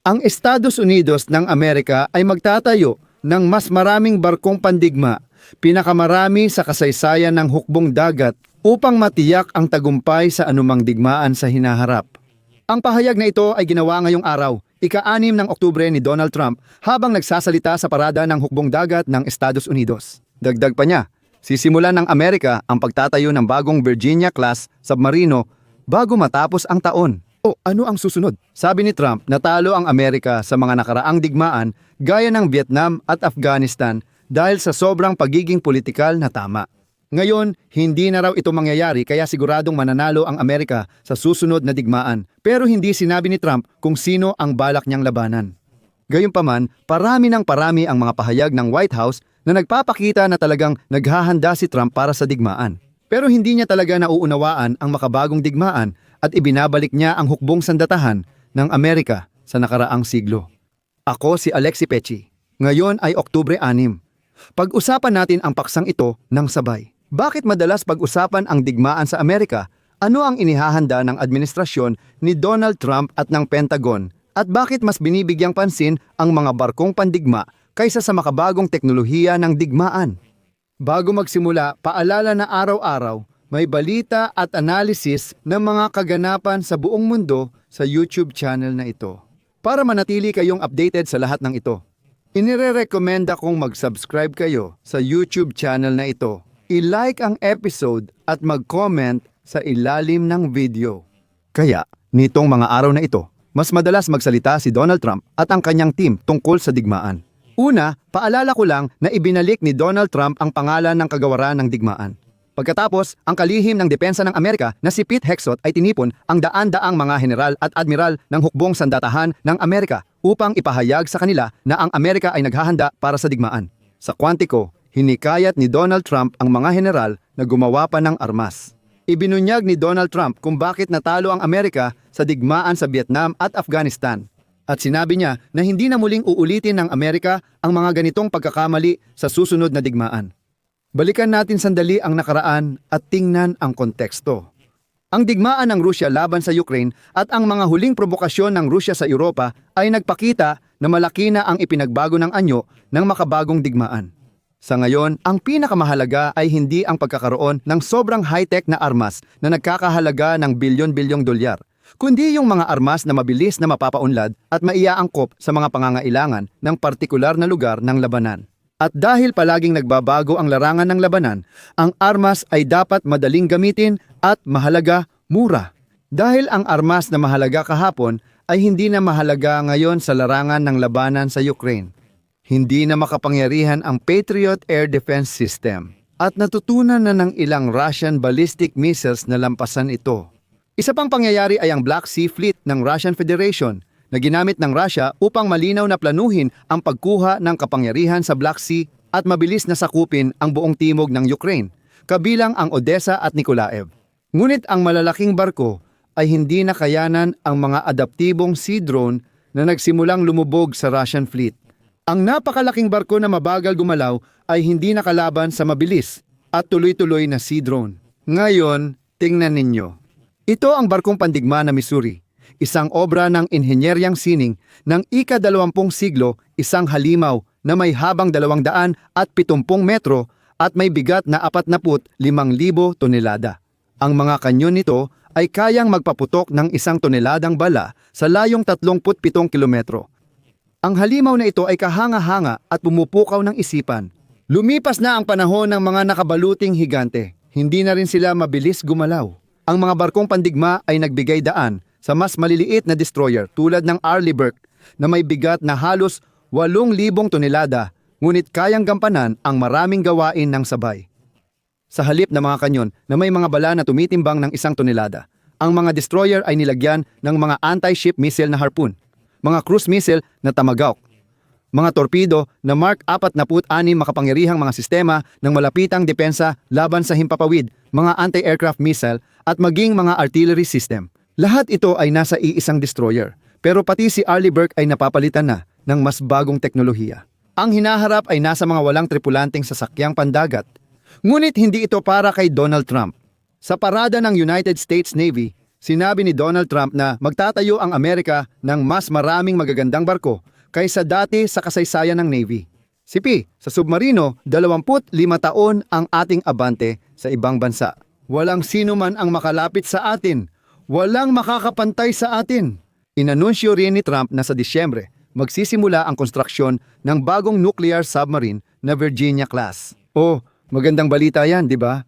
Ang Estados Unidos ng Amerika ay magtatayo ng mas maraming barkong pandigma, pinakamarami sa kasaysayan ng hukbong dagat upang matiyak ang tagumpay sa anumang digmaan sa hinaharap. Ang pahayag na ito ay ginawa ngayong araw, ika-anim ng Oktubre ni Donald Trump habang nagsasalita sa parada ng hukbong dagat ng Estados Unidos. Dagdag pa niya, sisimulan ng Amerika ang pagtatayo ng bagong Virginia-class submarino bago matapos ang taon. O ano ang susunod? Sabi ni Trump, natalo ang Amerika sa mga nakaraang digmaan gaya ng Vietnam at Afghanistan dahil sa sobrang pagiging politikal na tama. Ngayon, hindi na raw ito mangyayari kaya siguradong mananalo ang Amerika sa susunod na digmaan. Pero hindi sinabi ni Trump kung sino ang balak niyang labanan. Gayunpaman, parami ng parami ang mga pahayag ng White House na nagpapakita na talagang naghahanda si Trump para sa digmaan. Pero hindi niya talaga nauunawaan ang makabagong digmaan at ibinabalik niya ang hukbong sandatahan ng Amerika sa nakaraang siglo. Ako si Alexi Pechi. Ngayon ay Oktubre 6. Pag-usapan natin ang paksang ito ng sabay. Bakit madalas pag-usapan ang digmaan sa Amerika? Ano ang inihahanda ng administrasyon ni Donald Trump at ng Pentagon? At bakit mas binibigyang pansin ang mga barkong pandigma kaysa sa makabagong teknolohiya ng digmaan? Bago magsimula, paalala na araw-araw may balita at analysis ng mga kaganapan sa buong mundo sa YouTube channel na ito. Para manatili kayong updated sa lahat ng ito, inirerekomenda kong mag-subscribe kayo sa YouTube channel na ito. I-like ang episode at mag-comment sa ilalim ng video. Kaya, nitong mga araw na ito, mas madalas magsalita si Donald Trump at ang kanyang team tungkol sa digmaan. Una, paalala ko lang na ibinalik ni Donald Trump ang pangalan ng kagawaran ng digmaan. Pagkatapos, ang kalihim ng depensa ng Amerika na si Pete Hexot ay tinipon ang daan-daang mga general at admiral ng hukbong sandatahan ng Amerika upang ipahayag sa kanila na ang Amerika ay naghahanda para sa digmaan. Sa kwantiko, hinikayat ni Donald Trump ang mga general na gumawa pa ng armas. Ibinunyag ni Donald Trump kung bakit natalo ang Amerika sa digmaan sa Vietnam at Afghanistan. At sinabi niya na hindi na muling uulitin ng Amerika ang mga ganitong pagkakamali sa susunod na digmaan. Balikan natin sandali ang nakaraan at tingnan ang konteksto. Ang digmaan ng Rusya laban sa Ukraine at ang mga huling provokasyon ng Rusya sa Europa ay nagpakita na malaki na ang ipinagbago ng anyo ng makabagong digmaan. Sa ngayon, ang pinakamahalaga ay hindi ang pagkakaroon ng sobrang high-tech na armas na nagkakahalaga ng bilyon-bilyong dolyar, kundi yung mga armas na mabilis na mapapaunlad at maiaangkop sa mga pangangailangan ng partikular na lugar ng labanan. At dahil palaging nagbabago ang larangan ng labanan, ang armas ay dapat madaling gamitin at mahalaga mura. Dahil ang armas na mahalaga kahapon ay hindi na mahalaga ngayon sa larangan ng labanan sa Ukraine. Hindi na makapangyarihan ang Patriot Air Defense System at natutunan na ng ilang Russian ballistic missiles na lampasan ito. Isa pang pangyayari ay ang Black Sea Fleet ng Russian Federation na ginamit ng Russia upang malinaw na planuhin ang pagkuha ng kapangyarihan sa Black Sea at mabilis na sakupin ang buong timog ng Ukraine, kabilang ang Odessa at Nikolaev. Ngunit ang malalaking barko ay hindi nakayanan ang mga adaptibong sea drone na nagsimulang lumubog sa Russian fleet. Ang napakalaking barko na mabagal gumalaw ay hindi nakalaban sa mabilis at tuloy-tuloy na sea drone. Ngayon, tingnan ninyo. Ito ang barkong pandigma na Missouri isang obra ng inhenyeryang sining ng ika-dalawampung siglo, isang halimaw na may habang dalawang daan at pitumpung metro at may bigat na apat na put limang libo tonelada. Ang mga kanyon nito ay kayang magpaputok ng isang toneladang bala sa layong 37 kilometro. Ang halimaw na ito ay kahanga-hanga at pumupukaw ng isipan. Lumipas na ang panahon ng mga nakabaluting higante. Hindi na rin sila mabilis gumalaw. Ang mga barkong pandigma ay nagbigay daan sa mas maliliit na destroyer tulad ng Arleigh Burke na may bigat na halos 8,000 tonelada ngunit kayang gampanan ang maraming gawain ng sabay. Sa halip ng mga kanyon na may mga bala na tumitimbang ng isang tonelada, ang mga destroyer ay nilagyan ng mga anti-ship missile na harpoon, mga cruise missile na tamagawk, mga torpedo na Mark 46 makapangyarihang mga sistema ng malapitang depensa laban sa himpapawid, mga anti-aircraft missile at maging mga artillery system. Lahat ito ay nasa iisang destroyer, pero pati si Arleigh Burke ay napapalitan na ng mas bagong teknolohiya. Ang hinaharap ay nasa mga walang tripulanteng sasakyang pandagat. Ngunit hindi ito para kay Donald Trump. Sa parada ng United States Navy, sinabi ni Donald Trump na magtatayo ang Amerika ng mas maraming magagandang barko kaysa dati sa kasaysayan ng Navy. Si P, sa submarino, 25 taon ang ating abante sa ibang bansa. Walang sino man ang makalapit sa atin. Walang makakapantay sa atin. Inanunsyo rin ni Trump na sa Disyembre, magsisimula ang konstruksyon ng bagong nuclear submarine na Virginia class. Oh, magandang balita yan, di ba?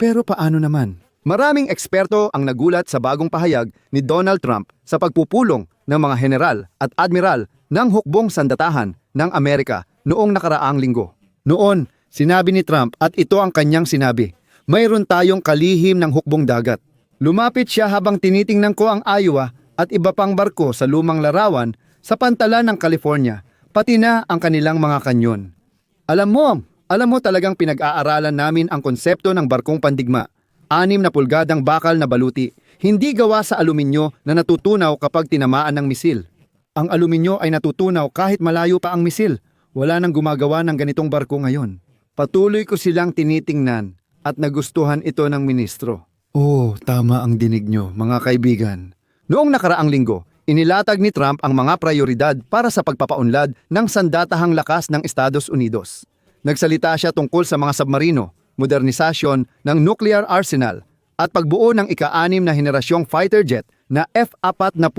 Pero paano naman? Maraming eksperto ang nagulat sa bagong pahayag ni Donald Trump sa pagpupulong ng mga general at admiral ng hukbong sandatahan ng Amerika noong nakaraang linggo. Noon, sinabi ni Trump at ito ang kanyang sinabi, mayroon tayong kalihim ng hukbong dagat. Lumapit siya habang tinitingnan ko ang Iowa at iba pang barko sa lumang larawan sa pantalan ng California, pati na ang kanilang mga kanyon. Alam mo, alam mo talagang pinag-aaralan namin ang konsepto ng barkong pandigma. Anim na pulgadang bakal na baluti, hindi gawa sa aluminyo na natutunaw kapag tinamaan ng misil. Ang aluminyo ay natutunaw kahit malayo pa ang misil. Wala nang gumagawa ng ganitong barko ngayon. Patuloy ko silang tinitingnan at nagustuhan ito ng ministro. Oh, tama ang dinig nyo, mga kaibigan. Noong nakaraang linggo, inilatag ni Trump ang mga prioridad para sa pagpapaunlad ng sandatahang lakas ng Estados Unidos. Nagsalita siya tungkol sa mga submarino, modernisasyon ng nuclear arsenal, at pagbuo ng ika-anim na henerasyong fighter jet na F-47.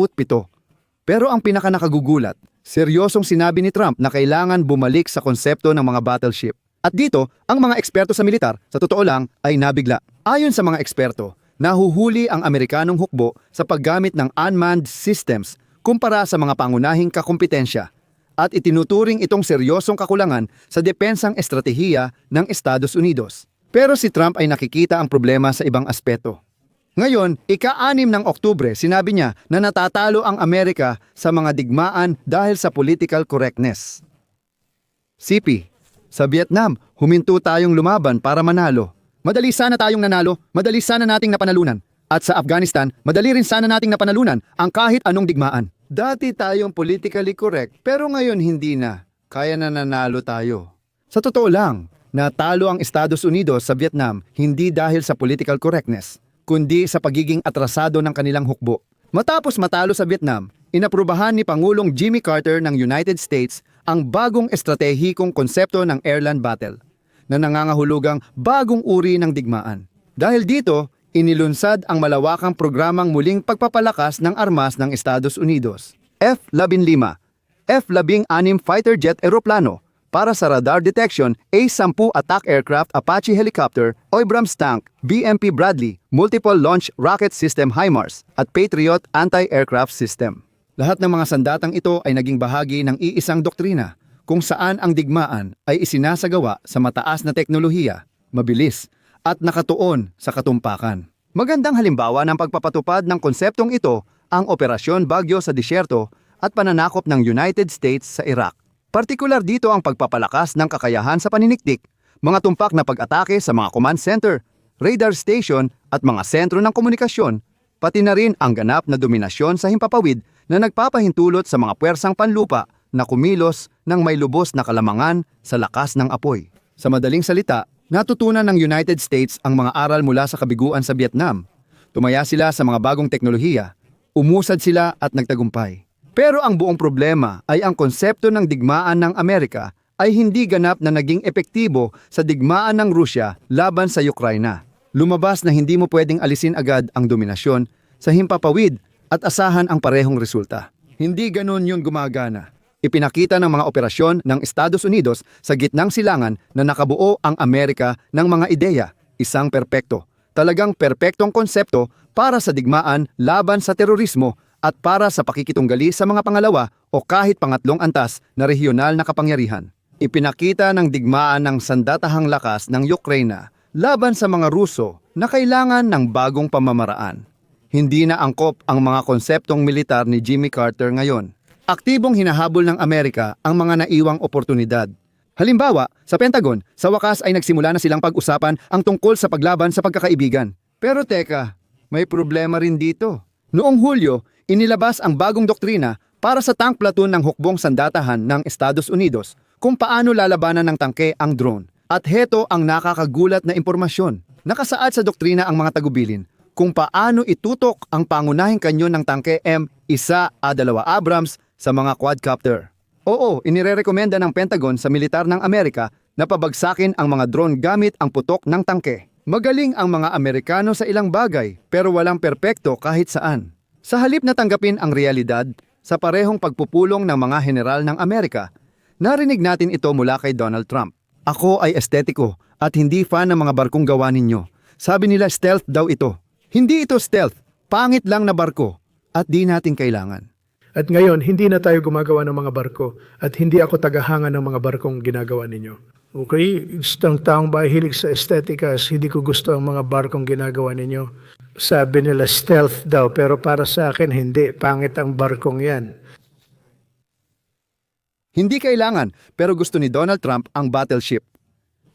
Pero ang pinakanakagugulat, seryosong sinabi ni Trump na kailangan bumalik sa konsepto ng mga battleship. At dito, ang mga eksperto sa militar, sa totoo lang, ay nabigla. Ayon sa mga eksperto, nahuhuli ang Amerikanong hukbo sa paggamit ng unmanned systems kumpara sa mga pangunahing kakumpetensya at itinuturing itong seryosong kakulangan sa depensang estratehiya ng Estados Unidos. Pero si Trump ay nakikita ang problema sa ibang aspeto. Ngayon, ika-anim ng Oktubre, sinabi niya na natatalo ang Amerika sa mga digmaan dahil sa political correctness. CP, sa Vietnam, huminto tayong lumaban para manalo. Madali sana tayong nanalo, madali sana nating napanalunan. At sa Afghanistan, madali rin sana nating napanalunan ang kahit anong digmaan. Dati tayong politically correct, pero ngayon hindi na. Kaya na nanalo tayo. Sa totoo lang, natalo ang Estados Unidos sa Vietnam hindi dahil sa political correctness, kundi sa pagiging atrasado ng kanilang hukbo. Matapos matalo sa Vietnam, inaprubahan ni Pangulong Jimmy Carter ng United States ang bagong estratehikong konsepto ng airland battle na nangangahulugang bagong uri ng digmaan. Dahil dito, inilunsad ang malawakang programang muling pagpapalakas ng armas ng Estados Unidos. F-15, F-16 fighter jet eroplano para sa radar detection A-10 attack aircraft Apache helicopter, Abrams tank, BMP Bradley, multiple launch rocket system HIMARS at Patriot anti-aircraft system. Lahat ng mga sandatang ito ay naging bahagi ng iisang doktrina kung saan ang digmaan ay isinasagawa sa mataas na teknolohiya, mabilis, at nakatuon sa katumpakan. Magandang halimbawa ng pagpapatupad ng konseptong ito ang Operasyon Bagyo sa Disyerto at pananakop ng United States sa Iraq. Partikular dito ang pagpapalakas ng kakayahan sa paniniktik, mga tumpak na pag-atake sa mga command center, radar station at mga sentro ng komunikasyon, pati na rin ang ganap na dominasyon sa himpapawid na nagpapahintulot sa mga puwersang panlupa na kumilos ng may lubos na kalamangan sa lakas ng apoy. Sa madaling salita, natutunan ng United States ang mga aral mula sa kabiguan sa Vietnam. Tumaya sila sa mga bagong teknolohiya, umusad sila at nagtagumpay. Pero ang buong problema ay ang konsepto ng digmaan ng Amerika ay hindi ganap na naging epektibo sa digmaan ng Rusya laban sa Ukraina. Lumabas na hindi mo pwedeng alisin agad ang dominasyon sa himpapawid at asahan ang parehong resulta. Hindi ganon yun gumagana. Ipinakita ng mga operasyon ng Estados Unidos sa gitnang silangan na nakabuo ang Amerika ng mga ideya, isang perpekto. Talagang perpektong konsepto para sa digmaan laban sa terorismo at para sa pakikitunggali sa mga pangalawa o kahit pangatlong antas na regional na kapangyarihan. Ipinakita ng digmaan ng sandatahang lakas ng Ukraina laban sa mga Ruso na kailangan ng bagong pamamaraan. Hindi na angkop ang mga konseptong militar ni Jimmy Carter ngayon. Aktibong hinahabol ng Amerika ang mga naiwang oportunidad. Halimbawa, sa Pentagon, sa wakas ay nagsimula na silang pag-usapan ang tungkol sa paglaban sa pagkakaibigan. Pero teka, may problema rin dito. Noong Hulyo, inilabas ang bagong doktrina para sa tank platoon ng hukbong sandatahan ng Estados Unidos kung paano lalabanan ng tangke ang drone. At heto ang nakakagulat na impormasyon. Nakasaad sa doktrina ang mga tagubilin. kung paano itutok ang pangunahing kanyon ng tangke M1A2 Abrams sa mga quadcopter. Oo, inirerekomenda ng Pentagon sa militar ng Amerika na pabagsakin ang mga drone gamit ang putok ng tangke. Magaling ang mga Amerikano sa ilang bagay pero walang perpekto kahit saan. Sa halip na tanggapin ang realidad sa parehong pagpupulong ng mga general ng Amerika, narinig natin ito mula kay Donald Trump. Ako ay estetiko at hindi fan ng mga barkong gawa ninyo. Sabi nila stealth daw ito. Hindi ito stealth, pangit lang na barko at di natin kailangan. At ngayon, hindi na tayo gumagawa ng mga barko at hindi ako tagahanga ng mga barkong ginagawa ninyo. Okay, isang taong bahay hilig sa esteticas, hindi ko gusto ang mga barkong ginagawa ninyo. Sabi nila stealth daw, pero para sa akin hindi, pangit ang barkong yan. Hindi kailangan pero gusto ni Donald Trump ang battleship.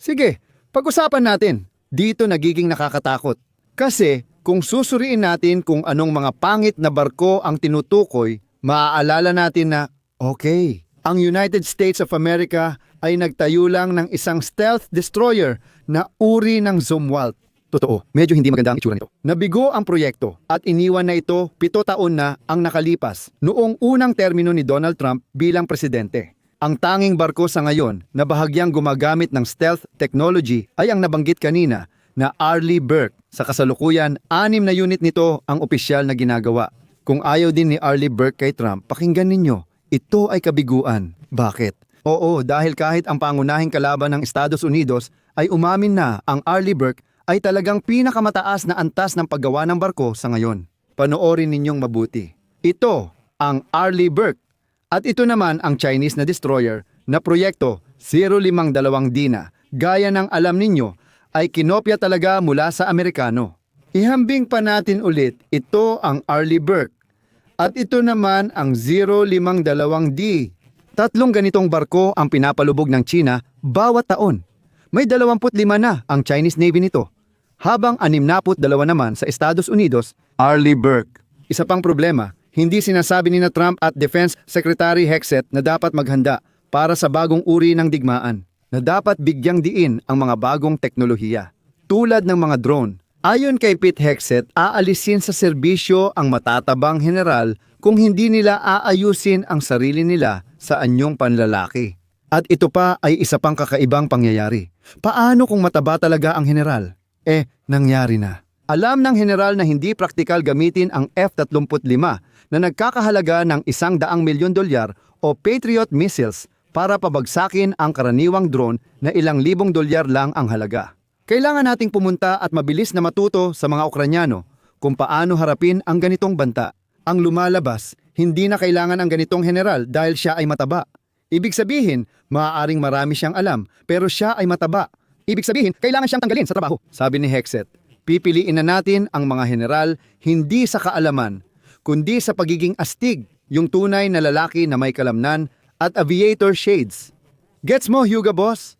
Sige, pag-usapan natin. Dito nagiging nakakatakot. Kasi kung susuriin natin kung anong mga pangit na barko ang tinutukoy, maaalala natin na, okay, ang United States of America ay nagtayo lang ng isang stealth destroyer na uri ng Zumwalt. Totoo, medyo hindi maganda ang itsura nito. Nabigo ang proyekto at iniwan na ito pito taon na ang nakalipas noong unang termino ni Donald Trump bilang presidente. Ang tanging barko sa ngayon na bahagyang gumagamit ng stealth technology ay ang nabanggit kanina na Arleigh Burke. Sa kasalukuyan, anim na unit nito ang opisyal na ginagawa. Kung ayaw din ni Arleigh Burke kay Trump, pakinggan ninyo, ito ay kabiguan. Bakit? Oo, dahil kahit ang pangunahing kalaban ng Estados Unidos ay umamin na ang Arleigh Burke ay talagang pinakamataas na antas ng paggawa ng barko sa ngayon. Panoorin ninyong mabuti. Ito ang Arleigh Burke at ito naman ang Chinese na destroyer na proyekto 052D na gaya ng alam ninyo ay kinopya talaga mula sa Amerikano. Ihambing pa natin ulit, ito ang Arleigh Burke. At ito naman ang 052D. Tatlong ganitong barko ang pinapalubog ng China bawat taon. May 25 na ang Chinese Navy nito. Habang 62 naman sa Estados Unidos, Arleigh Burke. Isa pang problema, hindi sinasabi ni na Trump at Defense Secretary Hexet na dapat maghanda para sa bagong uri ng digmaan, na dapat bigyang diin ang mga bagong teknolohiya. Tulad ng mga drone, ayon kay Pete Hexet, aalisin sa serbisyo ang matatabang general kung hindi nila aayusin ang sarili nila sa anyong panlalaki. At ito pa ay isa pang kakaibang pangyayari. Paano kung mataba talaga ang general? Eh, nangyari na. Alam ng general na hindi praktikal gamitin ang F-35 na nagkakahalaga ng isang daang milyon dolyar o Patriot missiles para pabagsakin ang karaniwang drone na ilang libong dolyar lang ang halaga. Kailangan nating pumunta at mabilis na matuto sa mga Ukranyano kung paano harapin ang ganitong banta. Ang lumalabas, hindi na kailangan ang ganitong general dahil siya ay mataba. Ibig sabihin, maaaring marami siyang alam pero siya ay mataba. Ibig sabihin, kailangan siyang tanggalin sa trabaho, sabi ni Hexet. Pipiliin na natin ang mga general hindi sa kaalaman, kundi sa pagiging astig, yung tunay na lalaki na may kalamnan at aviator shades. Gets mo, Hugo Boss?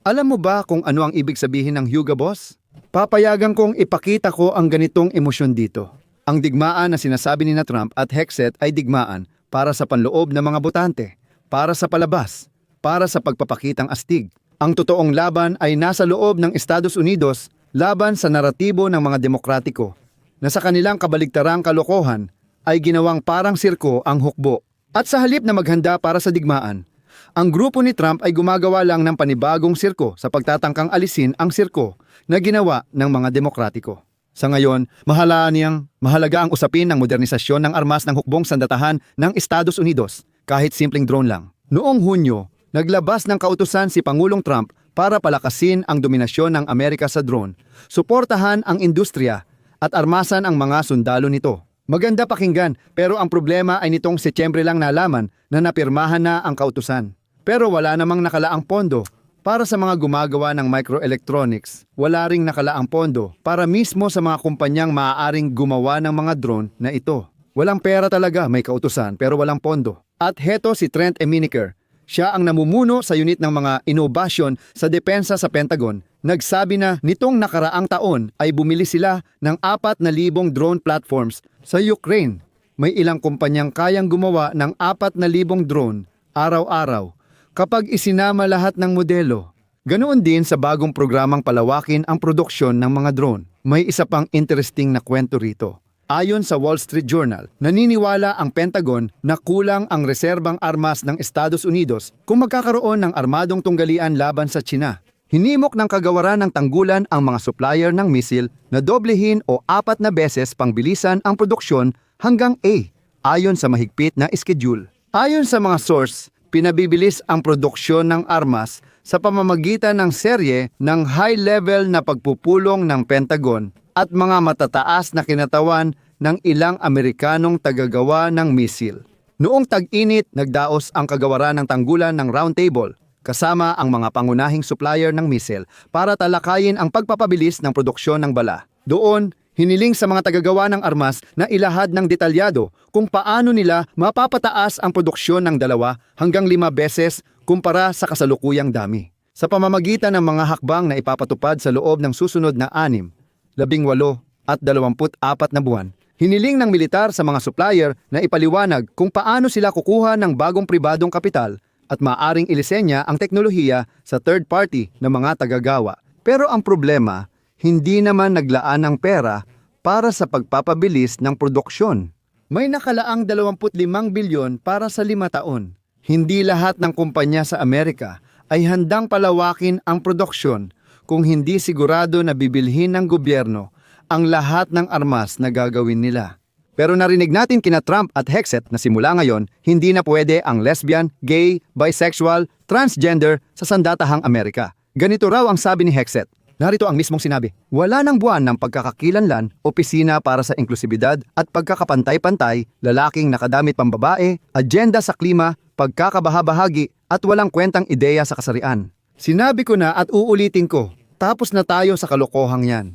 Alam mo ba kung ano ang ibig sabihin ng Hugo Boss? Papayagan kong ipakita ko ang ganitong emosyon dito. Ang digmaan na sinasabi ni na Trump at Hexet ay digmaan para sa panloob ng mga botante, para sa palabas, para sa pagpapakitang astig. Ang totoong laban ay nasa loob ng Estados Unidos laban sa naratibo ng mga demokratiko na sa kanilang kabaligtarang kalokohan ay ginawang parang sirko ang hukbo. At sa halip na maghanda para sa digmaan, ang grupo ni Trump ay gumagawa lang ng panibagong sirko sa pagtatangkang alisin ang sirko na ginawa ng mga demokratiko. Sa ngayon, mahalaan niyang mahalaga ang usapin ng modernisasyon ng armas ng hukbong sandatahan ng Estados Unidos kahit simpleng drone lang. Noong Hunyo, naglabas ng kautusan si Pangulong Trump para palakasin ang dominasyon ng Amerika sa drone, suportahan ang industriya at armasan ang mga sundalo nito. Maganda pakinggan pero ang problema ay nitong Setyembre lang nalaman na napirmahan na ang kautusan. Pero wala namang nakalaang pondo para sa mga gumagawa ng microelectronics. Wala ring nakalaang pondo para mismo sa mga kumpanyang maaaring gumawa ng mga drone na ito. Walang pera talaga, may kautusan pero walang pondo. At heto si Trent Eminiker, siya ang namumuno sa unit ng mga inobasyon sa depensa sa Pentagon. Nagsabi na nitong nakaraang taon ay bumili sila ng 4,000 drone platforms sa Ukraine. May ilang kumpanyang kayang gumawa ng 4,000 drone araw-araw. Kapag isinama lahat ng modelo, Ganoon din sa bagong programang palawakin ang produksyon ng mga drone. May isa pang interesting na kwento rito. Ayon sa Wall Street Journal, naniniwala ang Pentagon na kulang ang reserbang armas ng Estados Unidos kung magkakaroon ng armadong tunggalian laban sa China. Hinimok ng kagawaran ng tanggulan ang mga supplier ng misil na doblehin o apat na beses pangbilisan ang produksyon hanggang A, ayon sa mahigpit na schedule. Ayon sa mga source, pinabibilis ang produksyon ng armas sa pamamagitan ng serye ng high-level na pagpupulong ng Pentagon at mga matataas na kinatawan ng ilang Amerikanong tagagawa ng misil. Noong tag-init, nagdaos ang kagawaran ng tanggulan ng Roundtable kasama ang mga pangunahing supplier ng misil para talakayin ang pagpapabilis ng produksyon ng bala. Doon, hiniling sa mga tagagawa ng armas na ilahad ng detalyado kung paano nila mapapataas ang produksyon ng dalawa hanggang lima beses kumpara sa kasalukuyang dami. Sa pamamagitan ng mga hakbang na ipapatupad sa loob ng susunod na anim, labing walo at dalawamput apat na buwan, hiniling ng militar sa mga supplier na ipaliwanag kung paano sila kukuha ng bagong pribadong kapital at maaring ilisenya ang teknolohiya sa third party na mga tagagawa. Pero ang problema, hindi naman naglaan ng pera para sa pagpapabilis ng produksyon. May nakalaang 25 bilyon para sa lima taon. Hindi lahat ng kumpanya sa Amerika ay handang palawakin ang produksyon kung hindi sigurado na bibilhin ng gobyerno ang lahat ng armas na gagawin nila. Pero narinig natin kina Trump at Hexet na simula ngayon, hindi na pwede ang lesbian, gay, bisexual, transgender sa sandatahang Amerika. Ganito raw ang sabi ni Hexet. Narito ang mismong sinabi, wala ng buwan ng pagkakakilanlan, opisina para sa inklusibidad at pagkakapantay-pantay, lalaking nakadamit pambabae, agenda sa klima, pagkakabahabahagi at walang kwentang ideya sa kasarian. Sinabi ko na at uulitin ko, tapos na tayo sa kalokohang yan.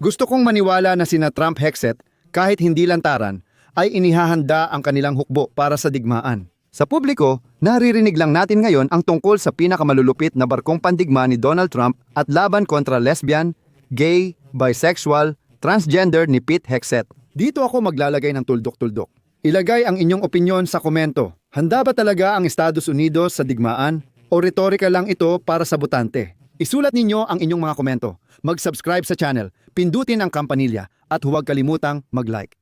Gusto kong maniwala na sina Trump Hexet kahit hindi lantaran, ay inihahanda ang kanilang hukbo para sa digmaan. Sa publiko, naririnig lang natin ngayon ang tungkol sa pinakamalulupit na barkong pandigma ni Donald Trump at laban kontra lesbian, gay, bisexual, transgender ni Pete Hexet. Dito ako maglalagay ng tuldok-tuldok. Ilagay ang inyong opinyon sa komento. Handa ba talaga ang Estados Unidos sa digmaan? O retorika lang ito para sa butante? Isulat ninyo ang inyong mga komento. Mag-subscribe sa channel, pindutin ang kampanilya at huwag kalimutang mag-like.